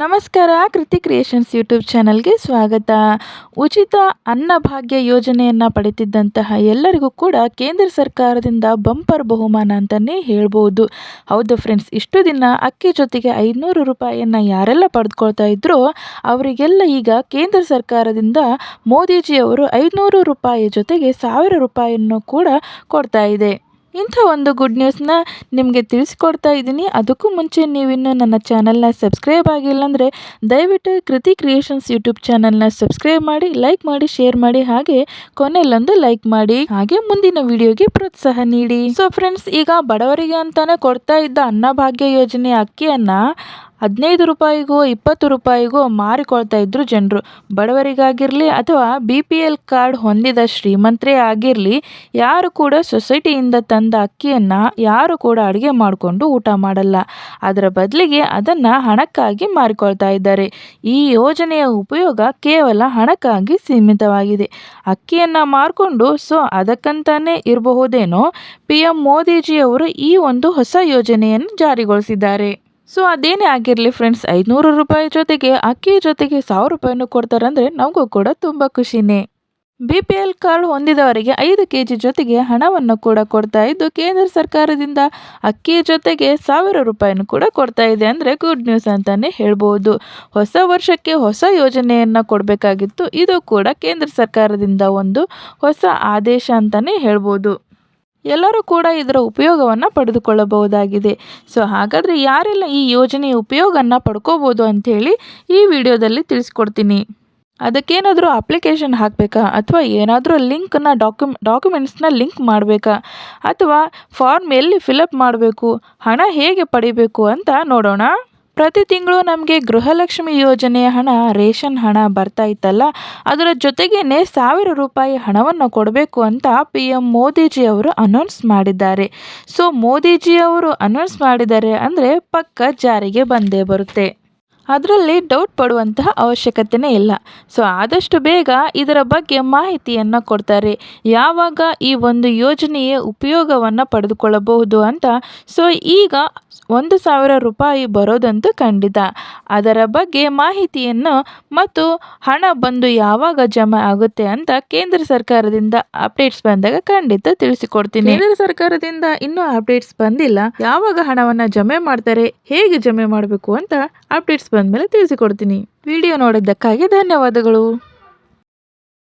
ನಮಸ್ಕಾರ, ಕೃತಿ creations YouTube ಚಾನಲ್ಗೆ ಸ್ವಾಗತ. ಉಚಿತ ಅನ್ನಭಾಗ್ಯ ಯೋಜನೆಯನ್ನು ಪಡೆದಿದ್ದಂತಹ ಎಲ್ಲರಿಗೂ ಕೂಡ ಕೇಂದ್ರ ಸರ್ಕಾರದಿಂದ ಬಂಪರ್ ಬಹುಮಾನ ಅಂತಲೇ ಹೇಳ್ಬೋದು. ಹೌದು ಫ್ರೆಂಡ್ಸ್ ಇಷ್ಟು ದಿನ ಅಕ್ಕಿ ಜೊತೆಗೆ ಐದುನೂರು ರೂಪಾಯಿಯನ್ನು ಯಾರೆಲ್ಲ ಪಡೆದುಕೊಳ್ತಾ ಇದ್ರೋ, ಅವರಿಗೆಲ್ಲ ಈಗ ಕೇಂದ್ರ ಸರ್ಕಾರದಿಂದ ಮೋದಿಜಿಯವರು ಐದುನೂರು ರೂಪಾಯಿ ಜೊತೆಗೆ ಸಾವಿರ ರೂಪಾಯಿಯನ್ನು ಕೂಡ ಕೊಡ್ತಾ ಇದೆ. ಇಂಥ ಒಂದು ಗುಡ್ ನ್ಯೂಸ್ನ ನಿಮಗೆ ತಿಳಿಸ್ಕೊಡ್ತಾ ಇದ್ದೀನಿ. ಅದಕ್ಕೂ ಮುಂಚೆ ನೀವಿನ್ನು ನನ್ನ ಚಾನಲ್ನ ಸಬ್ಸ್ಕ್ರೈಬ್ ಆಗಿಲ್ಲ ಅಂದರೆ ದಯವಿಟ್ಟು ಕೃತಿ ಕ್ರಿಯೇಷನ್ಸ್ ಯೂಟ್ಯೂಬ್ ಚಾನಲ್ನ ಸಬ್ಸ್ಕ್ರೈಬ್ ಮಾಡಿ ಲೈಕ್ ಮಾಡಿ ಶೇರ್ ಮಾಡಿ, ಹಾಗೆ ಕೊನೆಯಲ್ಲೊಂದು ಲೈಕ್ ಮಾಡಿ. ಹಾಗೆ ಮುಂದಿನ ವಿಡಿಯೋಗೆ ಪ್ರೋತ್ಸಾಹ ನೀಡಿ. ಸೊ ಫ್ರೆಂಡ್ಸ್ ಈಗ ಬಡವರಿಗೆ ಅಂತಾನೆ ಕೊಡ್ತಾ ಇದ್ದ ಅನ್ನಭಾಗ್ಯ ಯೋಜನೆ ಅಕ್ಕಿಯನ್ನು ಹದಿನೈದು ರೂಪಾಯಿಗೋ ಇಪ್ಪತ್ತು ರೂಪಾಯಿಗೋ ಮಾರಿಕೊಳ್ತಾ ಇದ್ರು ಜನರು. ಬಡವರಿಗಾಗಿರಲಿ ಅಥವಾ ಬಿ ಪಿ ಎಲ್ ಕಾರ್ಡ್ ಹೊಂದಿದ ಶ್ರೀಮಂತರೇ ಆಗಿರಲಿ, ಯಾರು ಕೂಡ ಸೊಸೈಟಿಯಿಂದ ತಂದ ಅಕ್ಕಿಯನ್ನು ಯಾರು ಕೂಡ ಅಡುಗೆ ಮಾಡಿಕೊಂಡು ಊಟ ಮಾಡಲ್ಲ. ಅದರ ಬದಲಿಗೆ ಅದನ್ನು ಹಣಕ್ಕಾಗಿ ಮಾರಿಕೊಳ್ತಾ ಇದ್ದಾರೆ. ಈ ಯೋಜನೆಯ ಉಪಯೋಗ ಕೇವಲ ಹಣಕ್ಕಾಗಿ ಸೀಮಿತವಾಗಿದೆ. ಅಕ್ಕಿಯನ್ನು ಮಾರಿಕೊಂಡು ಸೊ ಅದಕ್ಕಂತಾನೇ ಇರಬಹುದೇನೋ, ಪಿ ಎಂ ಮೋದಿಜಿಯವರು ಈ ಒಂದು ಹೊಸ ಯೋಜನೆಯನ್ನು ಜಾರಿಗೊಳಿಸಿದ್ದಾರೆ. ಸೊ ಅದೇನೇ ಆಗಿರಲಿ ಫ್ರೆಂಡ್ಸ್ ಐದುನೂರು ರೂಪಾಯಿ ಜೊತೆಗೆ, ಅಕ್ಕಿ ಜೊತೆಗೆ ಸಾವಿರ ರೂಪಾಯಿನೂ ಕೊಡ್ತಾರಂದರೆ ನಮಗೂ ಕೂಡ ತುಂಬ ಖುಷಿನೇ. ಬಿ ಪಿ ಎಲ್ ಕಾರ್ಡ್ ಹೊಂದಿದವರಿಗೆ ಐದು ಕೆ ಜಿ ಜೊತೆಗೆ ಹಣವನ್ನು ಕೂಡ ಕೊಡ್ತಾ ಇದ್ದು, ಕೇಂದ್ರ ಸರ್ಕಾರದಿಂದ ಅಕ್ಕಿ ಜೊತೆಗೆ ಸಾವಿರ ರೂಪಾಯಿನೂ ಕೂಡ ಕೊಡ್ತಾ ಇದೆ ಅಂದರೆ ಗುಡ್ ನ್ಯೂಸ್ ಅಂತಲೇ ಹೇಳ್ಬೋದು. ಹೊಸ ವರ್ಷಕ್ಕೆ ಹೊಸ ಯೋಜನೆಯನ್ನು ಕೊಡಬೇಕಾಗಿತ್ತು, ಇದು ಕೂಡ ಕೇಂದ್ರ ಸರ್ಕಾರದಿಂದ ಒಂದು ಹೊಸ ಆದೇಶ ಅಂತಲೇ ಹೇಳ್ಬೋದು. ಎಲ್ಲರೂ ಕೂಡ ಇದರ ಉಪಯೋಗವನ್ನು ಪಡೆದುಕೊಳ್ಳಬಹುದಾಗಿದೆ. ಸೊ ಹಾಗಾದರೆ ಯಾರೆಲ್ಲ ಈ ಯೋಜನೆಯ ಉಪಯೋಗವನ್ನು ಪಡ್ಕೋಬೋದು ಅಂಥೇಳಿ ಈ ವಿಡಿಯೋದಲ್ಲಿ ತಿಳಿಸ್ಕೊಡ್ತೀನಿ. ಅದಕ್ಕೇನಾದರೂ ಅಪ್ಲಿಕೇಶನ್ ಹಾಕಬೇಕಾ? ಅಥವಾ ಏನಾದರೂ ಲಿಂಕನ್ನು ಡಾಕ್ಯು ಡಾಕ್ಯುಮೆಂಟ್ಸ್ನ ಲಿಂಕ್ ಮಾಡಬೇಕಾ? ಅಥವಾ ಫಾರ್ಮ್ ಎಲ್ಲಿ ಫಿಲಪ್ ಮಾಡಬೇಕು? ಹಣ ಹೇಗೆ ಪಡಿಬೇಕು ಅಂತ ನೋಡೋಣ. ಪ್ರತಿ ತಿಂಗಳು ನಮಗೆ ಗೃಹಲಕ್ಷ್ಮಿ ಯೋಜನೆಯ ಹಣ, ರೇಷನ್ ಹಣ ಬರ್ತಾ ಇತ್ತಲ್ಲ? ಅದರ ಜೊತೆಗೇನೆ ಸಾವಿರ ರೂಪಾಯಿ ಹಣವನ್ನು ಕೊಡಬೇಕು ಅಂತ ಪಿ ಎಂ ಮೋದಿಜಿಯವರು ಅನೌನ್ಸ್ ಮಾಡಿದ್ದಾರೆ. ಸೊ ಮೋದಿಜಿಯವರು ಅನೌನ್ಸ್ ಮಾಡಿದ್ದಾರೆ ಅಂದರೆ ಪಕ್ಕ ಜಾರಿಗೆ ಬಂದೇ ಬರುತ್ತೆ. ಅದರಲ್ಲಿ ಡೌಟ್ ಪಡುವಂತಹ ಅವಶ್ಯಕತೆಯೇ ಇಲ್ಲ. ಸೊ ಆದಷ್ಟು ಬೇಗ ಇದರ ಬಗ್ಗೆ ಮಾಹಿತಿಯನ್ನು ಕೊಡ್ತಾರೆ. ಯಾವಾಗ ಈ ಒಂದು ಯೋಜನೆಯ ಉಪಯೋಗವನ್ನು ಪಡೆದುಕೊಳ್ಳಬಹುದು ಅಂತ. ಸೊ ಈಗ ಒಂದು ಸಾವಿರ ರೂಪಾಯಿ ಬರೋದಂತೂ ಖಂಡಿತ. ಅದರ ಬಗ್ಗೆ ಮಾಹಿತಿಯನ್ನು ಮತ್ತು ಹಣ ಬಂದು ಯಾವಾಗ ಜಮಾ ಆಗುತ್ತೆ ಅಂತ ಕೇಂದ್ರ ಸರ್ಕಾರದಿಂದ ಅಪ್ಡೇಟ್ಸ್ ಬಂದಾಗ ಖಂಡಿತ ತಿಳಿಸಿಕೊಡ್ತೀನಿ. ಕೇಂದ್ರ ಸರ್ಕಾರದಿಂದ ಇನ್ನೂ ಅಪ್ಡೇಟ್ಸ್ ಬಂದಿಲ್ಲ. ಯಾವಾಗ ಹಣವನ್ನು ಜಮೆ ಮಾಡ್ತಾರೆ, ಹೇಗೆ ಜಮೆ ಮಾಡಬೇಕು ಅಂತ ಅಪ್ಡೇಟ್ಸ್ ಬಂದಮೇಲೆ ತಿಳಿಸಿಕೊಡ್ತೀನಿ. ವಿಡಿಯೋ ನೋಡಿದ್ದಕ್ಕಾಗಿ ಧನ್ಯವಾದಗಳು.